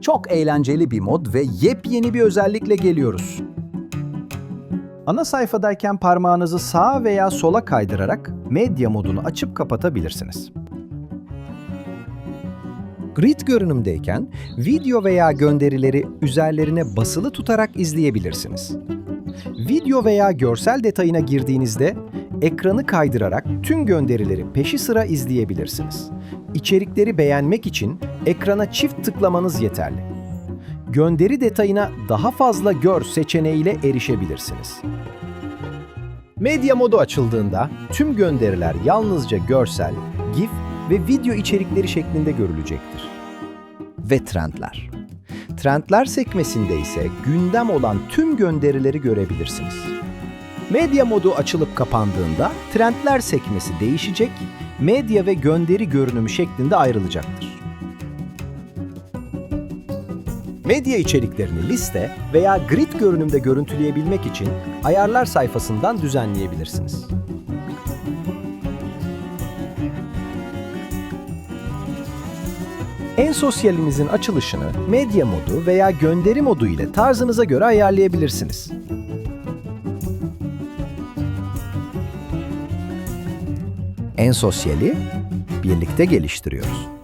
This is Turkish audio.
Çok eğlenceli bir mod ve yepyeni bir özellikle geliyoruz. Ana sayfadayken parmağınızı sağa veya sola kaydırarak medya modunu açıp kapatabilirsiniz. Grid görünümdeyken video veya gönderileri üzerlerine basılı tutarak izleyebilirsiniz. Video veya görsel detayına girdiğinizde ekranı kaydırarak tüm gönderileri peşi sıra izleyebilirsiniz. İçerikleri beğenmek için ekrana çift tıklamanız yeterli. Gönderi detayına daha fazla gör seçeneğiyle erişebilirsiniz. Medya modu açıldığında tüm gönderiler yalnızca görsel, GIF ve video içerikleri şeklinde görülecektir. Ve trendler. Trendler sekmesinde ise gündem olan tüm gönderileri görebilirsiniz. Medya modu açılıp kapandığında trendler sekmesi değişecek, medya ve gönderi görünümü şeklinde ayrılacaktır. Medya içeriklerini liste veya grid görünümde görüntüleyebilmek için ayarlar sayfasından düzenleyebilirsiniz. En sosyalinizin açılışını medya modu veya gönderi modu ile tarzınıza göre ayarlayabilirsiniz. En sosyali birlikte geliştiriyoruz.